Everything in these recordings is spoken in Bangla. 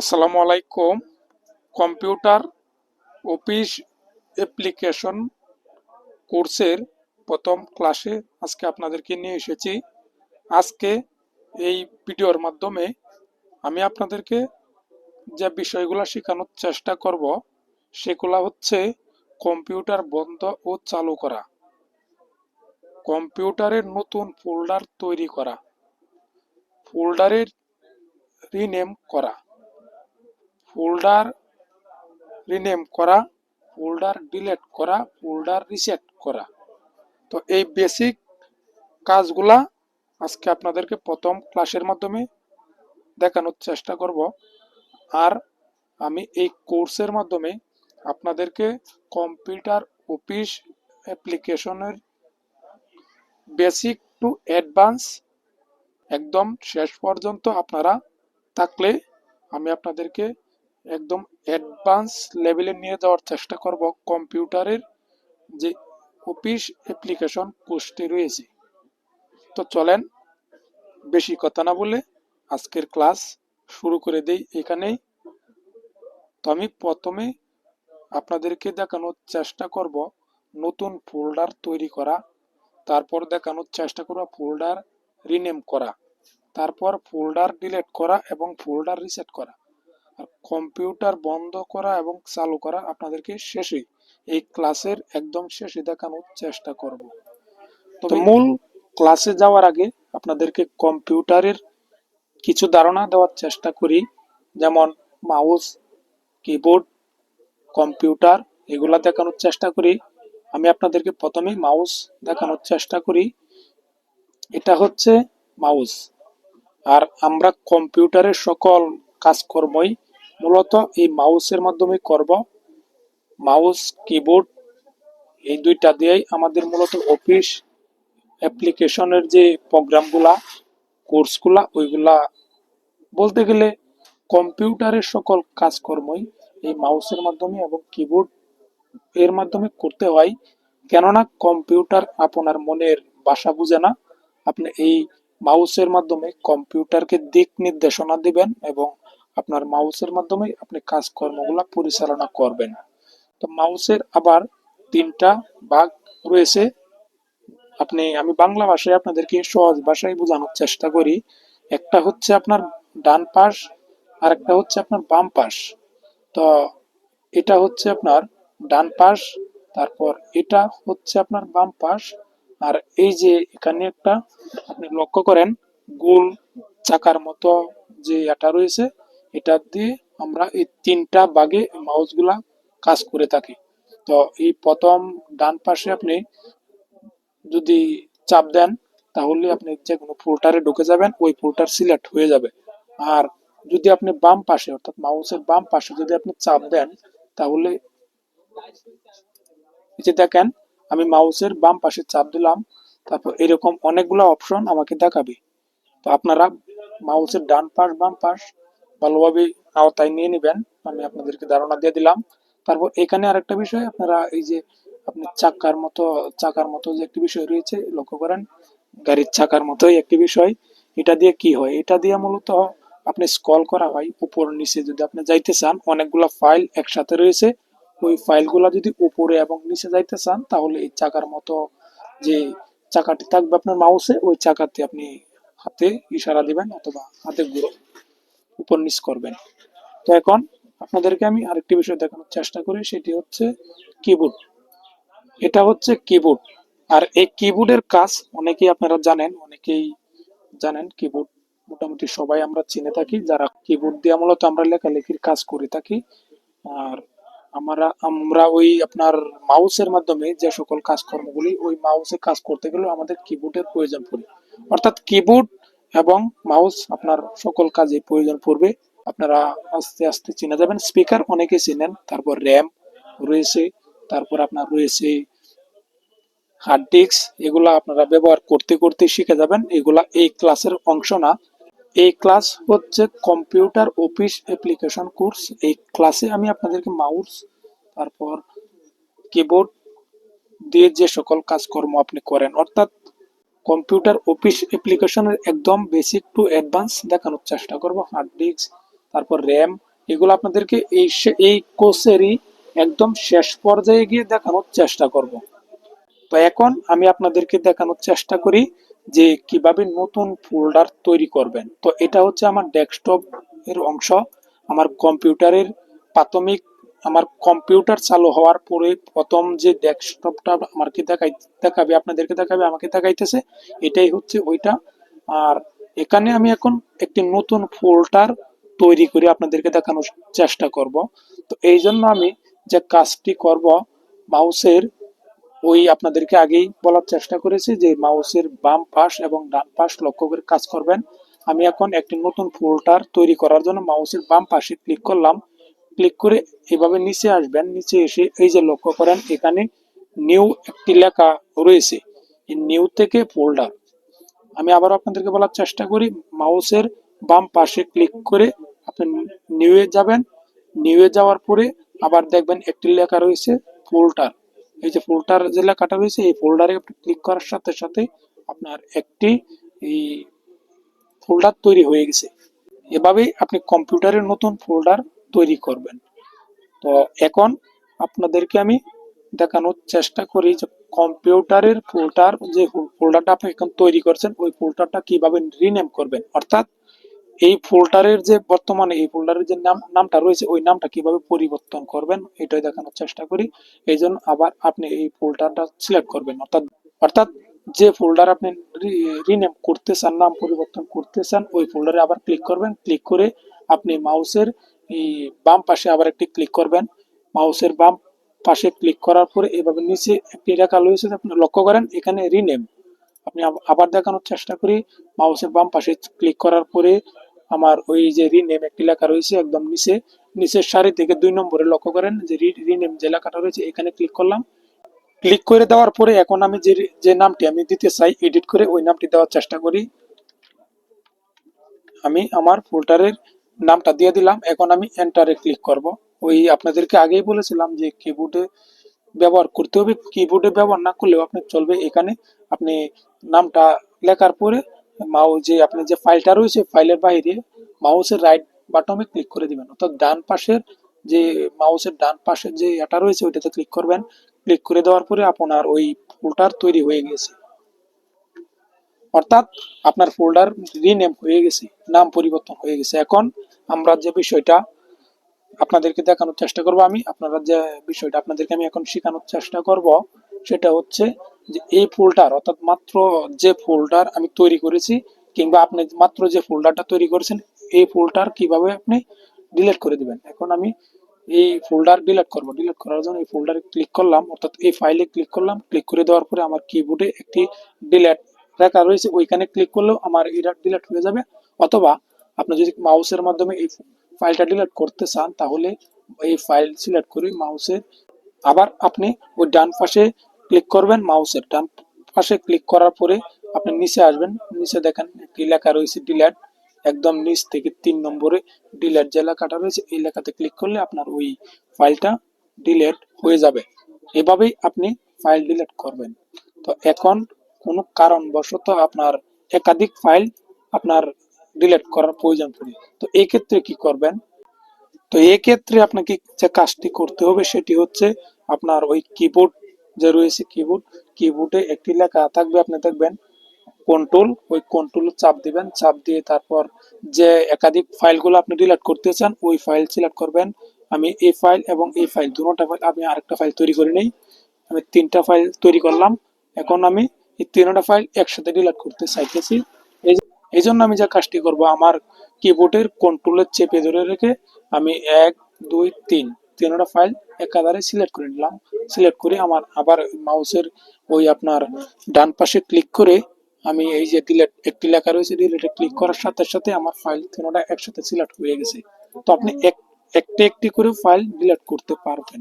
আসসালামু আলাইকুম। কম্পিউটার অফিস অ্যাপ্লিকেশন কোর্সের প্রথম ক্লাসে আজকে আপনাদেরকে নিয়ে এসেছি। আজকে এই ভিডিওর মাধ্যমে আমি আপনাদেরকে যে বিষয়গুলো শেখানোর চেষ্টা করব, সেগুলো হচ্ছে কম্পিউটার বন্ধ ও চালু করা, কম্পিউটারের নতুন ফোল্ডার তৈরি করা, ফোল্ডারের রিনেম করা ফোল্ডার রিনেম করা, ফোল্ডার ডিলিট করা, ফোল্ডার রিসেট করা। তো এই বেসিক কাজগুলা আজকে আপনাদেরকে প্রথম ক্লাসের মাধ্যমে দেখানোর চেষ্টা করব। আর আমি এই কোর্সের মাধ্যমে আপনাদেরকে কম্পিউটার অফিস অ্যাপ্লিকেশনের বেসিক টু অ্যাডভান্স একদম শেষ পর্যন্ত আপনারা থাকলে আমি আপনাদেরকে একদম অ্যাডভান্স লেভেলে নিয়ে যাওয়ার চেষ্টা করব কম্পিউটারের যে অফিস অ্যাপ্লিকেশন কোর্সটি রয়েছে। তো চলেন বেশি কথা না বলে আজকের ক্লাস শুরু করে দেই এখানেই। তো আমি প্রথমে আপনাদেরকে দেখানোর চেষ্টা করব নতুন ফোল্ডার তৈরি করা, তারপর দেখানোর চেষ্টা করব ফোল্ডার রিনেম করা, তারপর ফোল্ডার ডিলিট করা এবং ফোল্ডার রিসেট করা। কম্পিউটার বন্ধ করা এবং চালু করা আপনাদেরকে শেষে এই ক্লাসের একদম শেষে দেখানোর চেষ্টা করব। তো মূল ক্লাসে যাওয়ার আগে আপনাদেরকে কম্পিউটারের কিছু ধারণা দেওয়ার চেষ্টা করি। যেমন মাউস কিবোর্ড কম্পিউটার এগুলা দেখানোর চেষ্টা করি। আমি আপনাদেরকে প্রথমে মাউস দেখানোর চেষ্টা করি। এটা হচ্ছে মাউস। আর আমরা কম্পিউটারের সকল কাজকর্মই মূলত এই মাউসের মাধ্যমে করব। মাউস, কিবোর্ড এই দুইটা দিয়েই আমাদের মূলত অফিস অ্যাপ্লিকেশনের যে প্রোগ্রামগুলা, কোর্সগুলা, ওইগুলা বলতে গেলে কম্পিউটারের সকল কাজকর্মই এই মাউসের মাধ্যমে এবং কিবোর্ড এর মাধ্যমে করতে হয়। কেননা কম্পিউটার আপনার মনের বাসা বুঝে না। আপনি এই মাউসের মাধ্যমে কম্পিউটারকে দিক নির্দেশনা দিবেন এবং আপনার মাউসের মাধ্যমে আপনি কাজকর্মগুলো পরিচালনা করবেন। তো মাউসের আবার তিনটা ভাগ রয়েছে। আপনি, আমি বাংলা ভাষায় আপনাদেরকে সহজ ভাষায় বোঝানোর চেষ্টা করি। একটা হচ্ছে আপনার ডান পাশ আর একটা হচ্ছে আপনার বাম পাশ। তো এটা হচ্ছে আপনার ডান পাশ, তারপর এটা হচ্ছে আপনার বাম পাশ। আর এই যে এখানে একটা, আপনি লক্ষ্য করেন, গোল চাকার মতো যে এটা রয়েছে এটা দিয়ে আমরা এই তিনটা ভাগে মাউসগুলা কাজ করে থাকি। তো এই প্রথম ডান পাশে আপনি যদি চাপ দেন, তাহলে আপনি যে কোনো ফোল্ডারে ঢুকে যাবেন, ওই ফোল্ডার সিলেক্ট হয়ে যাবে। আর যদি আপনি বাম পাশে, অর্থাৎ মাউসের বাম পাশে যদি আপনি চাপ দেন, তাহলে যে দেখেন, আমি মাউসের বাম পাশে চাপ দিলাম, তারপর এরকম অনেকগুলো অপশন আমাকে দেখাবে। তো আপনারা মাউসের ডান পাশ, বাম পাশ ভালোভাবে আওতায় নিয়ে নেবেন। আমি আপনাদেরকে ধারণা দিয়ে দিলাম। তারপর এখানে আরেকটা বিষয়, আপনারা এই যে আপনি চাকার মতো চাকার মতো যে একটি বিষয় রয়েছে, লক্ষ্য করেন, গাড়ির চাকার মতোই একটি বিষয়। এটা দিয়ে কি হয়? এটা দিয়ে মূলত আপনি স্ক্রল করা হয় উপর নিচে। যদি আপনি যাইতে চান, অনেকগুলো ফাইল একসাথে রয়েছে। ওই ফাইলগুলো যদি উপরে এবং নিচে যাইতে চান, তাহলে এই চাকার মতো যে চাকাটি থাকবে আপনার মাউসে, ওই চাকাতে আপনি হাতে ইশারা দিবেন অথবা হাতে ঘুরো নিচ করবেন। তো এখন আপনাদেরকে আমি আরেকটি বিষয় দেখানোর চেষ্টা করি, সেটি হচ্ছে কিবোর্ড। এটা হচ্ছে কিবোর্ড। আর এই কিবোর্ডের কাজ অনেকেই আপনারা জানেন, অনেকেই জানেন কিবোর্ড মোটামুটি সবাই আমরা চিনে থাকি। যারা কিবোর্ড দিয়ে মূলত আমরা লেখালেখির কাজ করে থাকি, আর আমরা আমরা ওই আপনার মাউসের মাধ্যমে যে সকল কাজকর্মগুলি, ওই মাউসে কাজ করতে গেলে আমাদের কিবোর্ডের প্রয়োজন পড়ে। অর্থাৎ কিবোর্ড এবং মাউস আপনার সকল কাজে প্রয়োজন পড়বে। আপনারা আস্তে আস্তে চিনে যাবেন। স্পিকার অনেকে চিনেন, তারপর র্যাম রয়েছে, তারপর আপনার রয়েছে হার্ড ডিস্ক, এগুলা আপনারা ব্যবহার করতে করতে শিখে যাবেন। এগুলা এই ক্লাসের অংশ না। এই ক্লাস হচ্ছে কম্পিউটার অফিস অ্যাপ্লিকেশন কোর্স। এই ক্লাসে আমি আপনাদেরকে মাউস, তারপর কিবোর্ড দিয়ে যে সকল কাজকর্ম আপনি করেন, অর্থাৎ কম্পিউটার অফিস অ্যাপ্লিকেশনের একদম বেসিক টু অ্যাডভান্স দেখানোর চেষ্টা করব হার্ড ডিস্ক তারপর র্যাম এগুলো আপনাদেরকে এই এই কোর্সেরই একদম শেষ পর্যায়ে গিয়ে দেখানোর চেষ্টা করব। তো এখন আমি আপনাদেরকে দেখানোর চেষ্টা করি যে কীভাবে নতুন ফোল্ডার তৈরি করবেন। তো এটা হচ্ছে আমার ডেস্কটপ এর অংশ, আমার কম্পিউটারের প্রাথমিক আমার কম্পিউটার চালু হওয়ার পরে প্রথম যে ডেস্কটপটা আমাকে দেখাই, দেখাবে, আপনাদেরকে দেখাবে, আমাকে দেখাইতেছে, এটাই হচ্ছে ওইটা। আর এখানে আমি এখন একটি নতুন ফোল্ডার তৈরি করে আপনাদেরকে দেখানোর চেষ্টা করব। তো এই জন্য আমি যে কাজটি করব মাউসের ওই আপনাদেরকে আগেই বলার চেষ্টা করেছি যে মাউসের বাম পাশ এবং ডান পাশ লক্ষ্য করে কাজ করবেন। আমি এখন একটি নতুন ফোল্ডার তৈরি করার জন্য মাউসের বাম পাশে ক্লিক করলাম। ক্লিক করে এভাবে নিচে আসবেন, নিচে এসে এই যে লক্ষ্য করেন, এখানে নিউ একটি লেখা রয়েছে। নিউ থেকে ফোল্ডার আমি আবার আপনাদেরকে বলার চেষ্টা করি মাউসের বাম পাশে ক্লিক করে আপনি নিউয়ে যাবেন। নিউয়ে যাওয়ার পরে আবার দেখবেন একটি লেখা রয়েছে ফোল্ডার এই যে ফোল্ডার যে লেখাটা রয়েছে, এই ফোল্ডারে আপনি ক্লিক করার সাথে সাথে আপনার একটি এই ফোল্ডার তৈরি হয়ে গেছে। এভাবেই আপনি কম্পিউটারের নতুন ফোল্ডার তৈরি করবেন। তো এখন আপনাদেরকে আমি দেখানোর চেষ্টা করি যে কম্পিউটারের ফোল্ডার যে ফোল্ডারটা আপনি এখন তৈরি করছেন, ওই ফোল্ডারটা কীভাবে রিনেম করবেন। অর্থাৎ এই ফোল্ডারের যে বর্তমানে এই ফোল্ডারের যে নাম, নামটা রয়েছে, ওই নামটা কীভাবে পরিবর্তন করবেন, এটাই দেখানোর চেষ্টা করি। এই জন্য আবার আপনি এই ফোল্ডারটা সিলেক্ট করবেন। অর্থাৎ অর্থাৎ যে ফোল্ডার আপনি রিনেম করতে চান, নাম পরিবর্তন করতে চান, ওই ফোল্ডারে আবার ক্লিক করবেন। ক্লিক করে আপনি মাউসের বাম পাশে আবার একটি ক্লিক করবেন। মাউসের বাম পাশে ক্লিক করার পরে এভাবে নিচে একটি রেখা রয়েছে, আপনি লক্ষ্য করেন, এখানে রিনেম আপনি আবার দেখানোর চেষ্টা করি। মাউসের বাম পাশে ক্লিক করার পরে আমার ওই যে রিনেম একটি লেখা রয়েছে, একদম নিচে। নিচের সারি থেকে দুই নম্বরে লক্ষ্য করেন, যে রিনেম যে লেখাটা রয়েছে, এখানে ক্লিক করলাম। ক্লিক করে দেওয়ার পরে এখন আমি যে যে নামটি আমি দিতে চাই এডিট করে ওই নামটি দেওয়ার চেষ্টা করি। আমি আমার ফোল্ডারের নামটা দিয়ে দিলাম। এখন আমি এন্টারে ক্লিক করব। ওই আপনাদেরকে আগেই বলেছিলাম যে কিবোর্ডে ব্যবহার করতে হবে। কিবোর্ডে ব্যবহার না করলেও আপনি চলবে এখানে। আপনি নামটা লেখার পরে মাউস যে আপনি যে ফাইলটা রয়েছে ফাইলের বাইরে মাউসের রাইট বাটনে ক্লিক করে দিবেন। অর্থাৎ ডান পাশের যে মাউসের ডান পাশের যে এটা রয়েছে, ওইটাতে ক্লিক করবেন। ক্লিক করে দেওয়ার পরে আপনার ওই ফোল্ডার তৈরি হয়ে গেছে। অর্থাৎ আপনার ফোল্ডার রিনেম হয়ে গেছে, নাম পরিবর্তন হয়ে গেছে। এখন আমরা যে বিষয়টা আপনাদেরকে দেখানোর চেষ্টা করব, আমি আপনারা যে বিষয়টা আপনাদেরকে আমি এখন শেখানোর চেষ্টা করব, সেটা হচ্ছে যে এই ফোল্ডার অর্থাৎ মাত্র যে ফোল্ডার আমি তৈরি করেছি, কিংবা আপনি মাত্র যে ফোল্ডারটা তৈরি করেছেন, এই ফোল্ডার কীভাবে আপনি ডিলিট করে দিবেন? এখন আমি এই ফোল্ডার ডিলিট করব। ডিলিট করার জন্য এই ফোল্ডারে ক্লিক করলাম, অর্থাৎ এই ফাইলে ক্লিক করলাম ক্লিক করে দেওয়ার পরে আমার কিবোর্ডে একটি ডিলিট রেখা রয়েছে, ওইখানে ক্লিক করলেও আমার এটা ডিলিট হয়ে যাবে। অথবা আপনি যদি মাউসের মাধ্যমে এই ফাইলটা ডিলিট করতে চান, তাহলে এই ফাইল সিলেক্ট করে মাউসের আবার আপনি ওই ডান পাশে ক্লিক করবেন মাউসের ডান পাশে ক্লিক করার পরে আপনি নিচে আসবেন, নিচে দেখেন একটি লেখা রয়েছে ডিলেট একদম নিচ থেকে তিন নম্বরে ডিলেট যে লেখাটা রয়েছে, এই লেখাতে ক্লিক করলে আপনার ওই ফাইলটা ডিলেট হয়ে যাবে। এভাবেই আপনি ফাইল ডিলেট করবেন। তো এখন কোনো কারণবশত আপনার একাধিক ফাইল আপনার ডিলিট করার প্রয়োজন পড়ে। তো এই ক্ষেত্রে কি করবেন? তো এই ক্ষেত্রে আপনাকে যে কাজটি করতে হবে সেটি হচ্ছে আপনার ওই কিবোর্ড যে রয়েছে কিবোর্ড কিবোর্ডে একটি লেখা থাকবে, আপনি দেখবেন কন্ট্রোল ওই কন্ট্রোল চাপ দিবেন, চাপ দিয়ে তারপর যে একাধিক ফাইলগুলো আপনি ডিলিট করতে চান, ওই ফাইল সিলেক্ট করবেন। আমি এই ফাইল এবং এই ফাইল দুটোটা ফাইল আমি আরেকটা ফাইল তৈরি করে নেই আমি তিনটা ফাইল তৈরি করলাম। এখন আমি এই তিনটা ফাইল একসাথে ডিলিট করতে চাইতেছি। এই জন্য আমি যা কাজটি করব, আমার কিবোর্ডের কন্ট্রোলের চেপে ধরে রেখে আমি এক, দুই, তিন তিনটা ফাইল একাধারে সিলেক্ট করে নিলাম। সিলেক্ট করে আমার আবার মাউসের ওই আপনার ডান পাশে ক্লিক করে আমি এই যে ডিলেট একটি লেখা রয়েছে ডিলেটে ক্লিক করার সাথে সাথে আমার ফাইল তিনটা একসাথে সিলেক্ট হয়ে গেছে। তো আপনি এক একটি একটি করে ফাইল ডিলিট করতে পারবেন।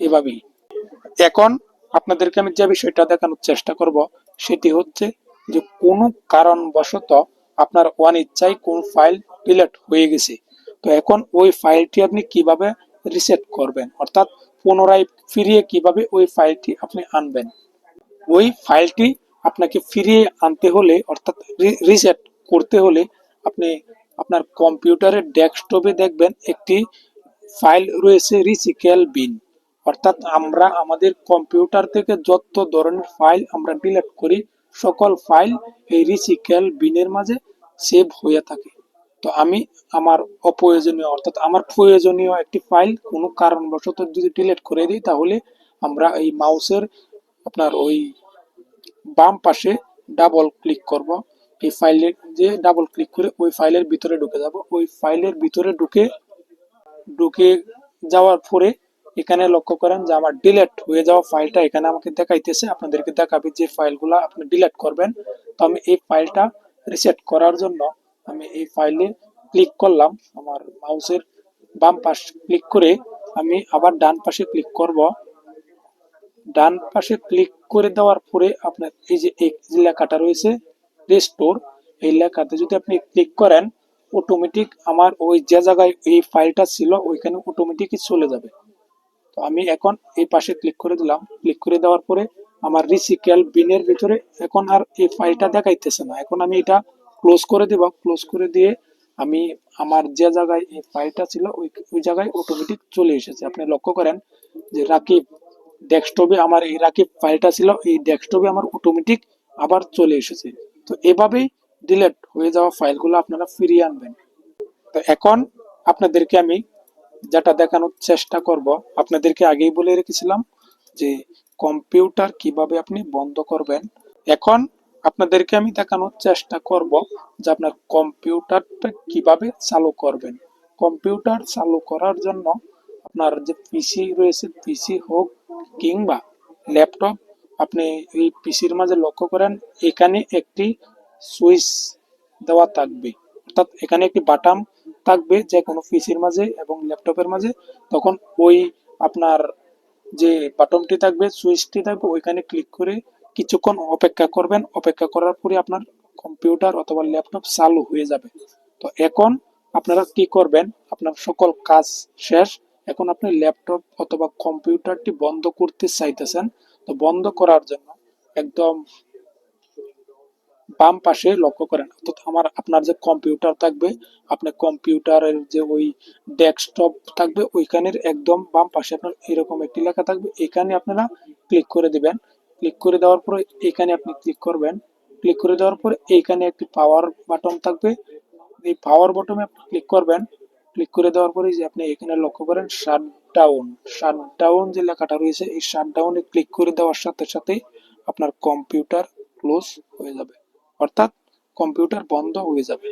এভাবেই। এখন আপনাদেরকে আমি যে বিষয়টা দেখানোর চেষ্টা করব, সেটি হচ্ছে যে কোনো কারণবশত আপনার ওয়ান ইচ্ছায় কোন ফাইল ডিলিট হয়ে গেছে। তো এখন ওই ফাইলটি আপনি কীভাবে রিসেট করবেন? অর্থাৎ পুনরায় ফিরিয়ে কীভাবে ওই ফাইলটি আপনি আনবেন? ওই ফাইলটি আপনাকে ফিরিয়ে আনতে হলে, অর্থাৎ রিসেট করতে হলে আপনি আপনার কম্পিউটারের ডেস্কটপে দেখবেন একটি ফাইল রয়েছে রিসিকেল বিন। অর্থাৎ আমরা আমাদের কম্পিউটার থেকে যত ধরনের ফাইল আমরা ডিলেট করি, সকল ফাইল এই রিসিকেল বিনের মাঝে সেভ হয়ে থাকে। তো আমি আমার অপ্রয়োজনীয়, অর্থাৎ আমার প্রয়োজনীয় একটি ফাইল কোনো কারণবশত যদি ডিলেট করে দিই, তাহলে আমরা এই মাউসের আপনার ওই বাম পাশে ডাবল ক্লিক করব। এই ফাইলের যে ডাবল ক্লিক করে ওই ফাইলের ভিতরে ঢুকে যাব। ওই ফাইলের ভিতরে ঢুকে ঢুকে যাওয়ার পরে এখানে লক্ষ্য করেন যে আমার ডিলেট হয়ে যাওয়া ফাইলটা এখানে আমাকে দেখাইতেছে। আপনাদেরকে দেখাবে যে ফাইলগুলো আপনি ডিলেট করবেন। তো আমি এই ফাইলটা রিসেট করার জন্য আমি এই ফাইলে ক্লিক করলাম। আমার মাউসের বাম পাশ ক্লিক করে আমি আবার ডান পাশে ক্লিক করব। ডান পাশে ক্লিক করে দেওয়ার পরে আপনার এই যে এই লেখাটা রয়েছে রেস্টোর এই লেখাতে যদি আপনি ক্লিক করেন অটোমেটিক আমার ওই যে জায়গায় এই ফাইলটা ছিল, ওইখানে অটোমেটিকই চলে যাবে। তো আমি এখন এই পাশে ক্লিক করে দিলাম। ক্লিক করে দেওয়ার পরে আমার রিসিক্যাল বিনের ভিতরে এখন আর এই ফাইলটা দেখাইতেছে না। এখন আমি এটা ক্লোজ করে দিব। ক্লোজ করে দিয়ে আমি আমার যে জায়গায় এই ফাইলটা ছিল, ওই ওই জায়গায় অটোমেটিক চলে এসেছে। আপনি লক্ষ্য করেন যে রাকিব ডেস্কটপে আমার এই রাকিব ফাইলটা ছিল, এই ডেস্কটপে আমার অটোমেটিক আবার চলে এসেছে। তো এভাবেই ডিলেট হয়ে যাওয়া ফাইলগুলো আপনারা ফিরিয়ে আনবেন। তো এখন আপনাদেরকে আমি যেটা দেখানোর চেষ্টা করব, আপনাদেরকে আগেই বলে রেখেছিলাম যে কম্পিউটার কীভাবে আপনি বন্ধ করবেন। এখন আপনাদেরকে আমি দেখানোর চেষ্টা করব যে আপনার কম্পিউটারটা কীভাবে চালু করবেন। কম্পিউটার চালু করার জন্য আপনার যে পিসি রয়েছে, পিসি হোক কিংবা ল্যাপটপ, আপনি এই পিসির মাঝে লক্ষ্য করেন, এখানে একটি সুইচ দেওয়া থাকবে। অর্থাৎ এখানে একটি বাটাম থাকবে যে কোনো পিসির মাঝে এবং ল্যাপটপের মাঝে, তখন ওই আপনার যে বাটনটি থাকবে সুইচটি থাকবে, ওইখানে ক্লিক করে কিছুক্ষণ অপেক্ষা করবেন। অপেক্ষা করার পরে আপনার কম্পিউটার অথবা ল্যাপটপ চালু হয়ে যাবে। তো এখন আপনারা কি করবেন? আপনার সকল কাজ শেষ। এখন আপনি ল্যাপটপ অথবা কম্পিউটারটি বন্ধ করতে চাইতেছেন, তো বন্ধ করার জন্য একদম বাম পাশে লক্ষ্য করেন। অর্থাৎ আমার, আপনার যে কম্পিউটার থাকবে আপনার কম্পিউটারের যে ওই ডেস্কটপ থাকবে, ওইখানের একদম বাম পাশে আপনার এরকম একটি লেখা থাকবে। এখানে আপনারা ক্লিক করে দিবেন। ক্লিক করে দেওয়ার পরে এখানে আপনি ক্লিক করবেন। ক্লিক করে দেওয়ার পরে এইখানে একটি পাওয়ার বাটন থাকবে। এই পাওয়ার বটমে আপনি ক্লিক করবেন। ক্লিক করে দেওয়ার পরে যে আপনি এখানে লক্ষ্য করেন শাট ডাউন ডাউন যে লেখাটা রয়েছে, এই শাট ডাউনে ক্লিক করে দেওয়ার সাথে সাথে আপনার কম্পিউটার ক্লোজ হয়ে যাবে। অর্থাৎ কম্পিউটার বন্ধ হয়ে যাবে।